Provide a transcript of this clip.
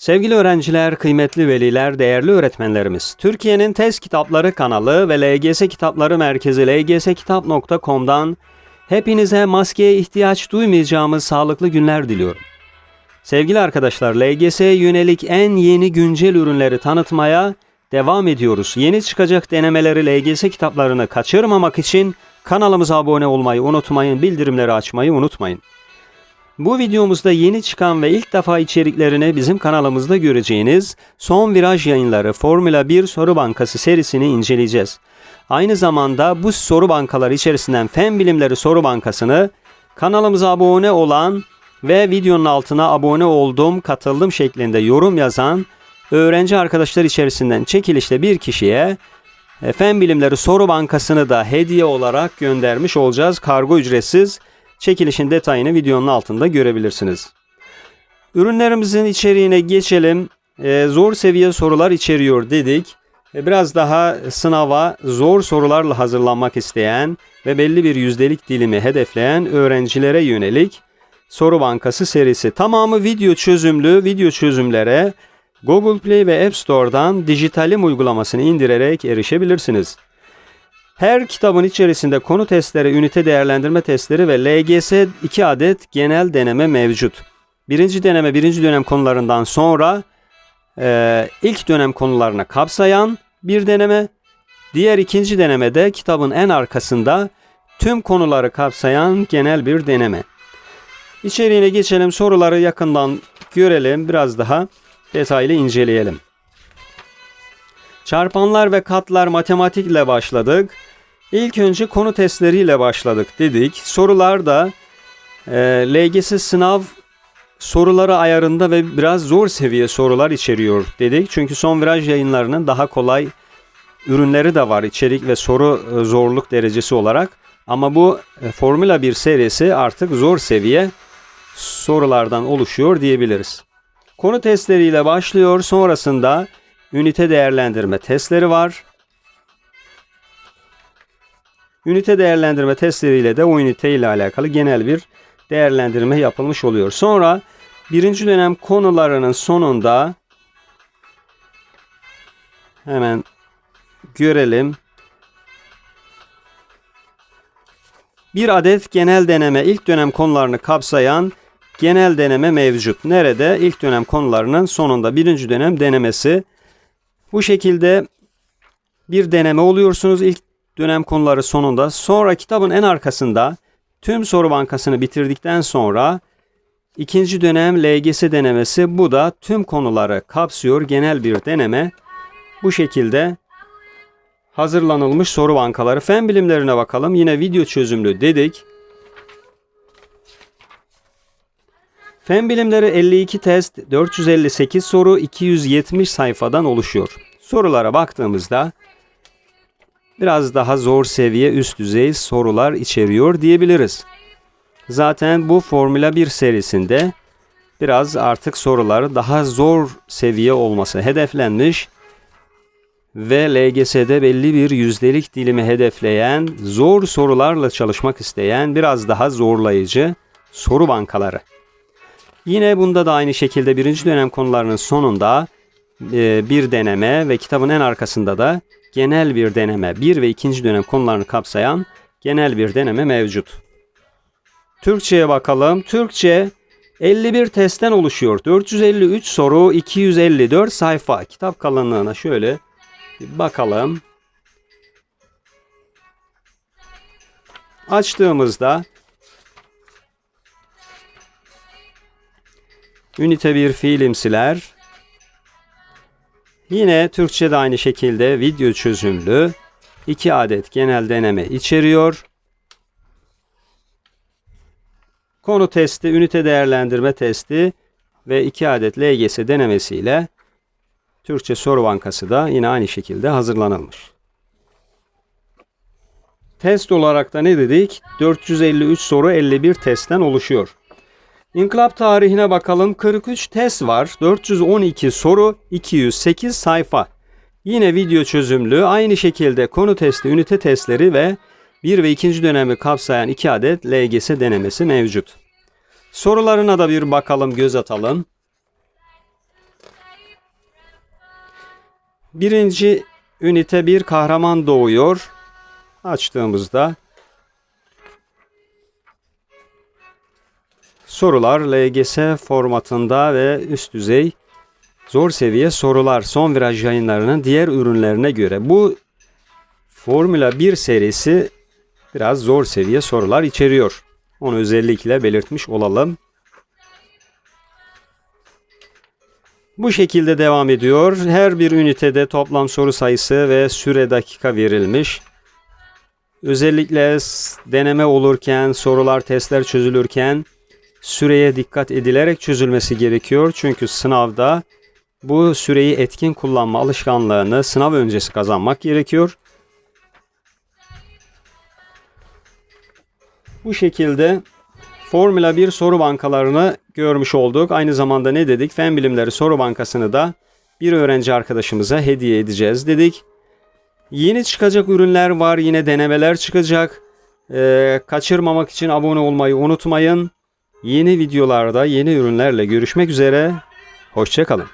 Sevgili öğrenciler, kıymetli veliler, değerli öğretmenlerimiz, Türkiye'nin Test Kitapları kanalı ve LGS Kitapları Merkezi lgskitap.com'dan hepinize maskeye ihtiyaç duymayacağımız sağlıklı günler diliyorum. Sevgili arkadaşlar, LGS'ye yönelik en yeni güncel ürünleri tanıtmaya devam ediyoruz. Yeni çıkacak denemeleri LGS kitaplarını kaçırmamak için kanalımıza abone olmayı unutmayın, bildirimleri açmayı unutmayın. Bu videomuzda yeni çıkan ve ilk defa içeriklerini bizim kanalımızda göreceğiniz Son Viraj Yayınları Formula 1 Soru Bankası serisini inceleyeceğiz. Aynı zamanda bu soru bankaları içerisinden Fen Bilimleri Soru Bankası'nı kanalımıza abone olan ve videonun altına abone oldum, katıldım şeklinde yorum yazan öğrenci arkadaşlar içerisinden çekilişte bir kişiye e, Fen Bilimleri Soru Bankası'nı da hediye olarak göndermiş olacağız. Kargo ücretsiz. Çekilişin detayını videonun altında görebilirsiniz. Ürünlerimizin içeriğine geçelim. Ee, zor seviye sorular içeriyor dedik. Ee, biraz daha sınava zor sorularla hazırlanmak isteyen ve belli bir yüzdelik dilimi hedefleyen öğrencilere yönelik soru bankası serisi. Tamamı video çözümlü video çözümlere Google Play ve App Store'dan Dijitalim uygulamasını indirerek erişebilirsiniz. Her kitabın içerisinde konu testleri, ünite değerlendirme testleri ve LGS 2 adet genel deneme mevcut. Birinci deneme birinci dönem konularından sonra e, ilk dönem konularını kapsayan bir deneme. Diğer ikinci denemede kitabın en arkasında tüm konuları kapsayan genel bir deneme. İçeriğine geçelim, soruları yakından görelim, biraz daha detaylı inceleyelim. Çarpanlar ve katlar matematikle başladık. İlk önce konu testleriyle başladık dedik. Sorular da e, LGS sınav soruları ayarında ve biraz zor seviye sorular içeriyor dedik. Çünkü son viraj yayınlarının daha kolay ürünleri de var içerik ve soru e, zorluk derecesi olarak. Ama bu e, Formula 1 serisi artık zor seviye sorulardan oluşuyor diyebiliriz. Konu testleriyle başlıyor. Sonrasında ünite değerlendirme testleri var. Ünite değerlendirme testleriyle de o ünite ile alakalı genel bir değerlendirme yapılmış oluyor. Sonra birinci dönem konularının sonunda hemen görelim. Bir adet genel deneme ilk dönem konularını kapsayan genel deneme mevcut. Nerede? İlk dönem konularının sonunda birinci dönem denemesi. Bu şekilde bir deneme oluyorsunuz ilk dönem konuları sonunda. Sonra kitabın en arkasında tüm soru bankasını bitirdikten sonra ikinci dönem LGS denemesi. Bu da tüm konuları kapsıyor genel bir deneme. Bu şekilde hazırlanılmış soru bankaları. Fen bilimlerine bakalım. Yine video çözümlü dedik. Fen bilimleri 52 test, 458 soru, 270 sayfadan oluşuyor. Sorulara baktığımızda biraz daha zor seviye üst düzey sorular içeriyor diyebiliriz. Zaten bu Formula 1 serisinde biraz artık soruları daha zor seviye olması hedeflenmiş ve LGS'de belli bir yüzdelik dilimi hedefleyen, zor sorularla çalışmak isteyen biraz daha zorlayıcı soru bankaları. Yine bunda da aynı şekilde birinci dönem konularının sonunda e, bir deneme ve kitabın en arkasında da genel bir deneme, bir ve ikinci dönem konularını kapsayan genel bir deneme mevcut. Türkçe'ye bakalım. Türkçe 51 testten oluşuyor. 453 soru, 254 sayfa. Kitap kalınlığına şöyle bakalım. Açtığımızda Ünite 1 fiilimsiler. Yine Türkçe'de aynı şekilde video çözümlü 2 adet genel deneme içeriyor. Konu testi, ünite değerlendirme testi ve 2 adet LGS denemesiyle Türkçe soru bankası da yine aynı şekilde hazırlanılmış. Test olarak da ne dedik? 453 soru 51 testten oluşuyor. İnkılap tarihine bakalım. 43 test var. 412 soru, 208 sayfa. Yine video çözümlü, aynı şekilde konu testi, ünite testleri ve 1 ve 2. dönemi kapsayan 2 adet LGS denemesi mevcut. Sorularına da bir bakalım, göz atalım. Birinci ünite bir kahraman doğuyor. Açtığımızda sorular LGS formatında ve üst düzey zor seviye sorular son viraj yayınlarının diğer ürünlerine göre. Bu Formula 1 serisi biraz zor seviye sorular içeriyor. Onu özellikle belirtmiş olalım. Bu şekilde devam ediyor. Her bir ünitede toplam soru sayısı ve süre dakika verilmiş. Özellikle deneme olurken, sorular, testler çözülürken süreye dikkat edilerek çözülmesi gerekiyor. Çünkü sınavda bu süreyi etkin kullanma alışkanlığını sınav öncesi kazanmak gerekiyor. Bu şekilde Formula 1 soru bankalarını görmüş olduk. Aynı zamanda ne dedik? Fen bilimleri soru bankasını da bir öğrenci arkadaşımıza hediye edeceğiz dedik. Yeni çıkacak ürünler var. Yine denemeler çıkacak. Ee, kaçırmamak için abone olmayı unutmayın. Yeni videolarda yeni ürünlerle görüşmek üzere. Hoşçakalın.